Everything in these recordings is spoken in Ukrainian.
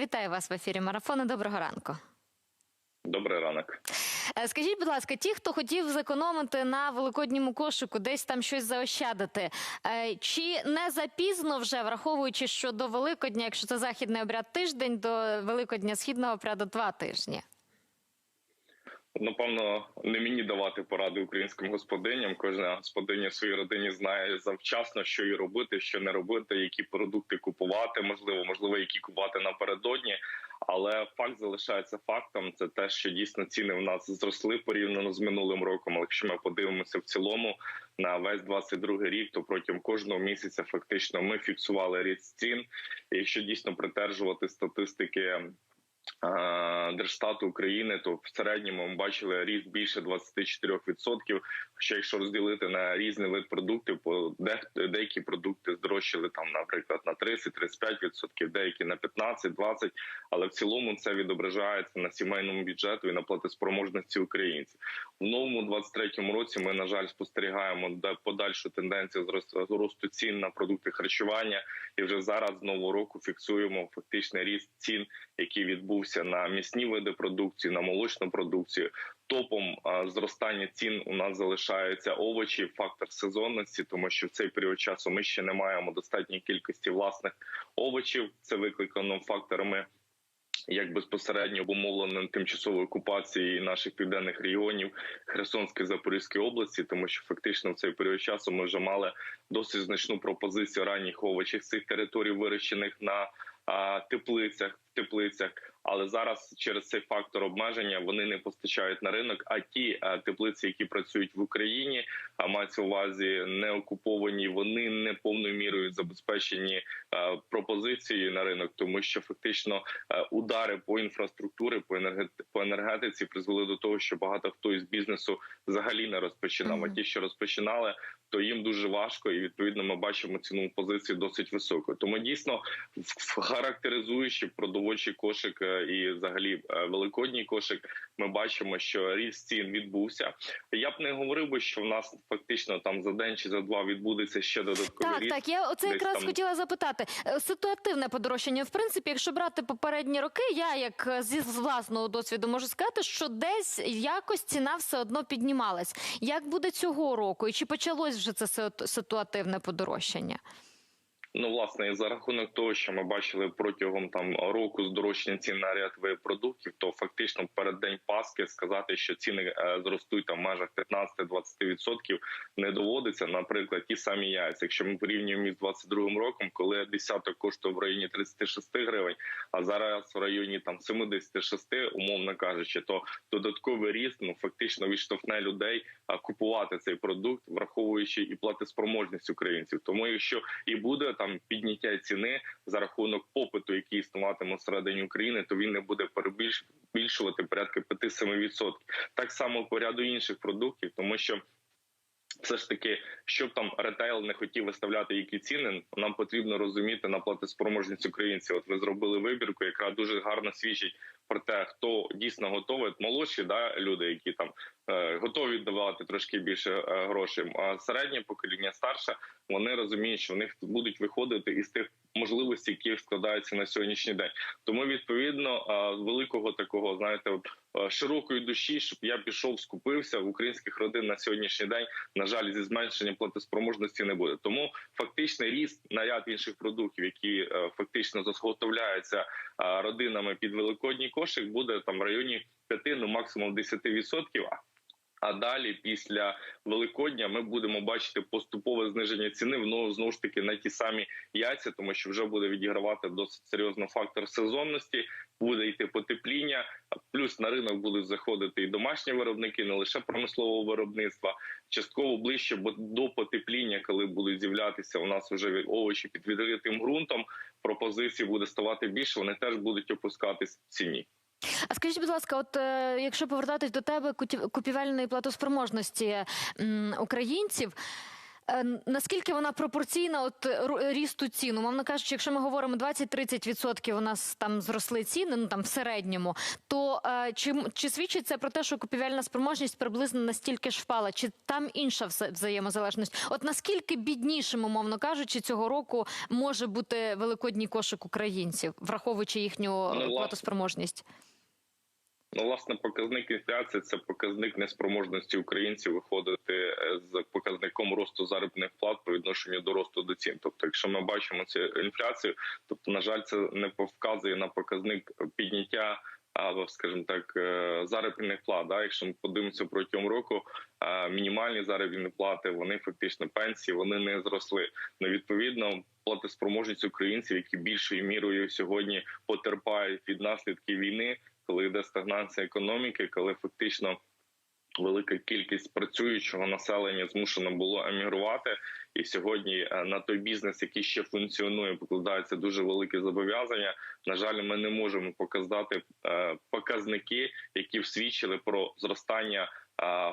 Вітаю вас в ефірі марафону. Доброго ранку. Добрий ранок. Е, Скажіть, будь ласка, ті, хто хотів зекономити на великодньому кошику, десь там щось заощадити, е, чи не запізно вже враховуючи, що до Великодня, якщо це західний обряд тиждень, до Великодня східного обряду два тижні? Напевно, не мені давати поради українським господиням. Кожна господиня в своїй родині знає завчасно, що їй робити, що не робити, які продукти купувати, можливо, можливо, які купувати напередодні. Але факт залишається фактом. Це те, що дійсно ціни в нас зросли порівняно з минулим роком. Але якщо ми подивимося в цілому на весь 22 рік, то протягом кожного місяця фактично ми фіксували ріст цін. І якщо дійсно придержувати статистики Держстату України, то в середньому ми бачили ріст більше 24%. Хоча, якщо розділити на різний вид продуктів, по де- деякі продукти здорожчали там, наприклад, на 30-35%, деякі на 15-20%, але в цілому це відображається на сімейному бюджету і на платоспроможності українців. В новому 23-му році ми на жаль спостерігаємо подальшу тенденцію зрос- зросту цін на продукти харчування, і вже зараз з нового року фіксуємо фактичний ріст цін, який відбувся на м'ясні види продукції, на молочну продукцію. Топом зростання цін у нас залишаються овочі, фактор сезонності, тому що в цей період часу ми ще не маємо достатньої кількості власних овочів. Це викликано факторами як безпосередньо обумовлено тимчасовою окупацією наших південних регіонів Херсонської Запорізької області, тому що фактично в цей період часу ми вже мали досить значну пропозицію ранніх овочів цих територій, вирощених на теплицях, теплицях. Але зараз через цей фактор обмеження вони не постачають на ринок. А ті теплиці, які працюють в Україні, а мається увазі не окуповані, вони не повною мірою забезпечені а, пропозицією на ринок, тому що фактично е, удари по інфраструктурі, по енергет- енергетиці призвели до того, що багато хто із бізнесу взагалі не розпочинав. А ті, що розпочинали, то їм дуже важко, і відповідно ми бачимо ціну позиції досить високою. Тому дійсно, характеризуючи продовольчий кошик е, і взагалі е, великодній кошик, ми бачимо, що ріст цін відбувся. Я б не говорив би, що в нас фактично там за день чи за два відбудеться ще додатковий Так, ріст. так. Я десь якраз там- хотіла запитати. Е, Ситуативне подорожчання. В принципі, якщо брати попередні роки, я як е, зі з власного досвіду можу сказати, що десь якось ціна все одно піднімалась. Як буде цього року? І чи почалось вже це ситуативне подорожчання? Ну, власне, і за рахунок того, що ми бачили протягом там року здорожчання цін на видів продуктів, то фактично перед день Пасхи сказати, що ціни е, зростуть там в межах 15-20% не доводиться. Наприклад, ті самі яйця. Якщо ми порівнюємо із 22 роком, коли десяток коштує в районі 36 гривень, а зараз в районі там 76, умовно кажучи, то додатковий ріст ну фактично відштовхне людей а, купувати цей продукт, враховуючи і платоспроможність українців. Тому якщо і буде там підняття ціни за рахунок попиту, який існуватиме всередині України, то він не буде перебільшувати порядка 5-7%. Так само по ряду інших продуктів, тому що. Все ж таки, щоб там ретейл не хотів виставляти які ціни, нам потрібно розуміти на платоспроможність українців. От ви зробили вибірку, яка дуже гарно свідчить про те, хто дійсно готовий. Молодші да люди, які там е, готові давати трошки більше е, грошей. А середнє покоління старше вони розуміють, що в них будуть виходити із тих можливостей, які складаються на сьогоднішній день. Тому відповідно е, великого такого, знаєте, от, широкої душі, щоб я пішов, скупився в українських родин на сьогоднішній день. На жаль, зі зменшенням платоспроможності не буде. Тому фактичний ріст на ряд інших продуктів, які фактично заготовляються родинами під великодній кошик, буде там в районі 5, ну максимум 10%. А- далі, після Великодня, ми будемо бачити поступове зниження ціни ну, знову ж таки на ті самі яйця, тому що вже буде відігравати досить серйозно фактор сезонності, буде йти потепління. Плюс на ринок будуть заходити і домашні виробники, не лише промислового виробництва. Частково ближче до потепління, коли будуть з'являтися у нас вже овочі під відкритим ґрунтом. Пропозицій буде ставати більше. Вони теж будуть опускатись в ціні. А скажіть, будь ласка, от е, якщо повертатись до тебе купівельної платоспроможності українців. Е, Наскільки вона пропорційна от рісту цін? Умовно кажучи, якщо ми говоримо 20-30% у нас там зросли ціни, ну там в середньому, то е, чи, чи свідчить це про те, що купівельна спроможність приблизно настільки ж впала? Чи там інша взаємозалежність? От наскільки біднішим, умовно кажучи, цього року може бути великодній кошик українців, враховуючи їхню Ну, платоспроможність? Ну, власне, показник інфляції це показник неспроможності українців виходити е, з показником росту заробітних плат по відношенню до росту до цін. Тобто, якщо ми бачимо цю інфляцію, тобто, на жаль, це не вказує на показник підняття. Або, скажімо так, е, заробітних плат. Да? Якщо ми подивимося протягом року, мінімальні заробітні плати, вони фактично пенсії, вони не зросли. Ну відповідно, платоспроможність українців, які більшою мірою сьогодні потерпають від наслідків війни, коли йде стагнація економіки, коли фактично велика кількість працюючого населення змушено було емігрувати, і сьогодні е, на той бізнес, який ще функціонує, покладаються дуже великі зобов'язання. На жаль, ми не можемо показати е, показники, які свідчили про зростання е,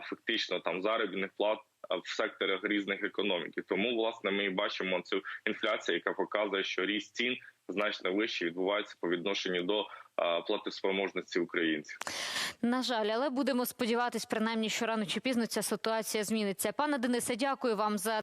фактично там заробітних плат в секторах різних економіки. Тому власне ми і бачимо цю інфляцію, яка показує, що ріст цін значно вище відбувається по відношенню до платоспроможності українців. На жаль, але будемо сподіватись, принаймні, що рано чи пізно ця ситуація зміниться. Пане Денисе, дякую вам за